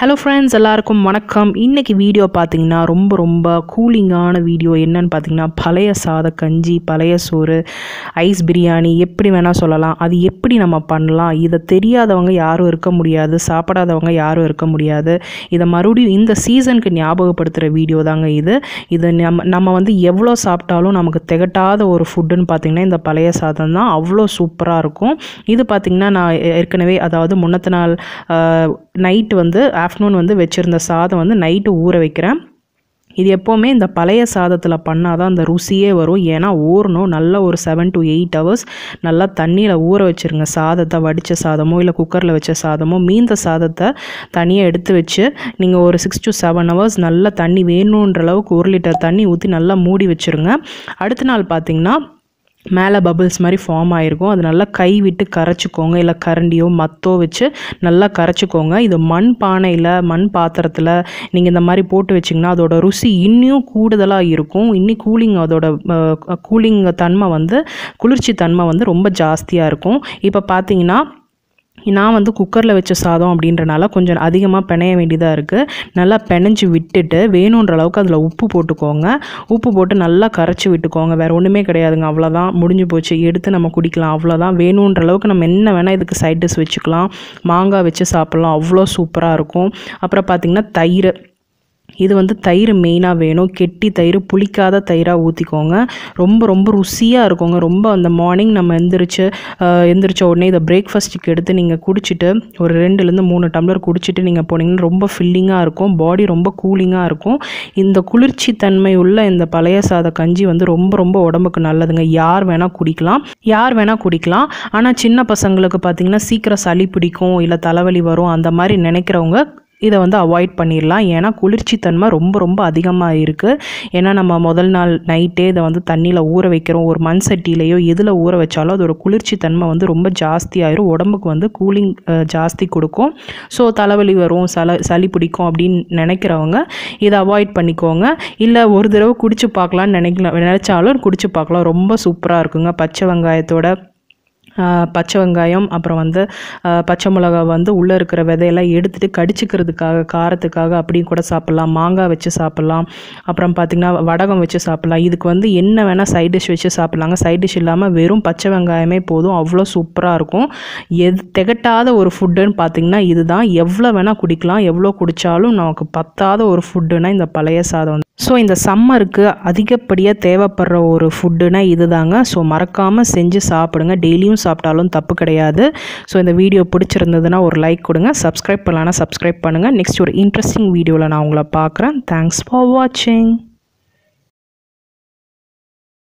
Hello friends எல்லாருக்கும் வணக்கம். இன்றைக்கி வீடியோ பார்த்தீங்கன்னா ரொம்ப ரொம்ப கூலிங்கான வீடியோ. என்னன்னு பார்த்தீங்கன்னா பழைய சாத கஞ்சி பழைய சோறு ஐஸ் பிரியாணி எப்படி வேணால் சொல்லலாம். அது எப்படி நம்ம பண்ணலாம்? இதை தெரியாதவங்க யாரும் இருக்க முடியாது. சாப்பிடாதவங்க யாரும் இருக்க முடியாது. இதை மறுபடியும் இந்த சீசனுக்கு ஞாபகப்படுத்துகிற வீடியோ தாங்க இது. இது நம்ம நம்ம வந்து எவ்வளோ சாப்பிட்டாலும் நமக்கு திகட்டாத ஒரு ஃபுட்டுன்னு பார்த்தீங்கன்னா இந்த பழைய சாதம் தான். அவ்வளோ சூப்பராக இருக்கும். இது பார்த்திங்கன்னா நான் ஏற்கனவே அதாவது முன்னத்த நாள் நைட்டு வந்து ஆஃப்டர்நூன் வந்து வச்சுருந்த சாதம் வந்து நைட்டு ஊற வைக்கிறேன். இது எப்போவுமே இந்த பழைய சாதத்தில் பண்ணால் தான் அந்த ருசியே வரும். ஏன்னா ஊறணும். நல்ல ஒரு செவன் டு எயிட் ஹவர்ஸ் நல்லா தண்ணியில் ஊற வச்சுருங்க. சாதத்தை வடித்த சாதமோ இல்லை குக்கரில் வச்ச சாதமோ மீந்த சாதத்தை தனியாக எடுத்து வச்சு நீங்கள் ஒரு சிக்ஸ் டு செவன் ஹவர்ஸ் நல்லா தண்ணி வேணுன்ற அளவுக்கு ஒரு லிட்டர் தண்ணி ஊற்றி நல்லா மூடி வச்சுருங்க. அடுத்த நாள் பார்த்திங்கன்னா மேலே பபிள்ஸ் மாதிரி ஃபார்ம் ஆகிருக்கும் அது நல்லா கை விட்டு கரைச்சிக்கோங்க. இல்லை கரண்டியோ மத்தோ வச்சு நல்லா கரைச்சிக்கோங்க. இது மண் பானையில் மண் பாத்திரத்தில் நீங்கள் இந்த மாதிரி போட்டு வச்சிங்கன்னா அதோட ருசி இன்னும் கூடுதலாக இருக்கும். இன்னும் கூலிங் அதோட கூலிங் தன்மை வந்து குளிர்ச்சி தன்மை வந்து ரொம்ப ஜாஸ்தியாக இருக்கும். இப்போ பார்த்தீங்கன்னா நான் வந்து குக்கரில் வச்ச சாதம் அப்படின்றனால கொஞ்சம் அதிகமாக பிணைய வேண்டியதாக இருக்குது நல்லா பிணைஞ்சு விட்டுட்டு வேணுன்ற அளவுக்கு அதில் உப்பு போட்டுக்கோங்க. உப்பு போட்டு நல்லா கரைச்சி விட்டுக்கோங்க. வேறு ஒன்றுமே கிடையாதுங்க. அவ்வளோதான் முடிஞ்சு போச்சு. எடுத்து நம்ம குடிக்கலாம். அவ்வளோதான் வேணுன்ற அளவுக்கு நம்ம என்ன வேணால் இதுக்கு சைட் டிஷ் வச்சுக்கலாம். மாங்காய் வச்சு சாப்பிட்லாம். அவ்வளோ சூப்பராக இருக்கும். அப்புறம் பார்த்திங்கன்னா தயிர். இது வந்து தயிர் மெயினாக வேணும். கெட்டி தயிர் புளிக்காத தயிராக ஊற்றிக்கோங்க ரொம்ப ரொம்ப ருசியாக இருக்குங்க. ரொம்ப அந்த மார்னிங் நம்ம எந்திரிச்சு எந்திரிச்ச உடனே இதை பிரேக்ஃபாஸ்ட்டுக்கு எடுத்து நீங்கள் குடிச்சிட்டு ஒரு ரெண்டுலேருந்து மூணு டம்ளர் குடிச்சிட்டு நீங்கள் போனீங்கன்னா ரொம்ப ஃபில்லிங்காக இருக்கும். பாடி ரொம்ப கூலிங்காக இருக்கும். இந்த குளிர்ச்சி தன்மை உள்ள இந்த பழைய சாத கஞ்சி வந்து ரொம்ப ரொம்ப உடம்புக்கு நல்லதுங்க. யார் வேணால் குடிக்கலாம். யார் வேணால் குடிக்கலாம். ஆனால் சின்ன பசங்களுக்கு பார்த்திங்கன்னா சீக்கிரம் சளி பிடிக்கும் இல்லை தலைவலி வரும் அந்த மாதிரி நினைக்கிறவங்க இதை வந்து அவாய்ட் பண்ணிடலாம் ஏன்னா குளிர்ச்சித்தன்மை ரொம்ப ரொம்ப அதிகமாக இருக்குது ஏன்னா நம்ம முதல் நாள் நைட்டே இதை வந்து தண்ணியில் ஊற வைக்கிறோம். ஒரு மண் சட்டியிலையோ எதில் ஊற வச்சாலும் அதோட குளிர்ச்சி தன்மை வந்து ரொம்ப ஜாஸ்தியாயிரும். உடம்புக்கு வந்து கூலிங் ஜாஸ்தி கொடுக்கும். ஸோ தலைவலி வரும் சல சளி பிடிக்கும் அப்படின்னு நினைக்கிறவங்க இதை அவாய்ட் பண்ணிக்கோங்க. இல்லை ஒரு தடவை குடிச்சு பார்க்கலான்னு நினைக்கலாம் நினச்சாலும் குடிச்சு பார்க்கலாம். ரொம்ப சூப்பராக இருக்குங்க. பச்சை வெங்காயத்தோட பச்சை வெங்காயம் அப்புறம் வந்து பச்சை மிளகா வந்து உள்ளே இருக்கிற விதையெல்லாம் எடுத்துகிட்டு கடிச்சிக்கிறதுக்காக காரத்துக்காக அப்படியும் கூட சாப்பிட்லாம். மாங்காய் வச்சு சாப்பிட்லாம். அப்புறம் பார்த்திங்கன்னா வடகம் வச்சு சாப்பிட்லாம். இதுக்கு வந்து என்ன வேணால் சைட் டிஷ் வச்சு சாப்பிட்லாங்க. சைட் டிஷ் இல்லாமல் வெறும் பச்சை வெங்காயமே போதும். அவ்வளோ சூப்பராக இருக்கும். எது திகட்டாத ஒரு ஃபுட்டுன்னு பார்த்திங்கன்னா இதுதான். எவ்வளோ வேணால் குடிக்கலாம். எவ்வளோ குடித்தாலும் நமக்கு பத்தாத ஒரு ஃபுட்டுனால் இந்த பழைய சாதம் ஸோ இந்த சம்மருக்கு அதிகப்படியாக தேவைப்படுற ஒரு ஃபுட்டுனா இது தாங்க ஸோ மறக்காமல் செஞ்சு சாப்பிடுங்க. டெய்லியும் சாப்பிட்டாலும் தப்பு கிடையாது. ஸோ இந்த வீடியோ பிடிச்சிருந்ததுன்னா ஒரு லைக் கொடுங்க. சப்ஸ்கிரைப் பண்ணலான்னா சப்ஸ்கிரைப் பண்ணுங்கள் நெக்ஸ்ட் ஒரு இன்ட்ரெஸ்டிங் வீடியோவில் நான் உங்களை பார்க்குறேன். தேங்க்ஸ் ஃபார் வாட்சிங்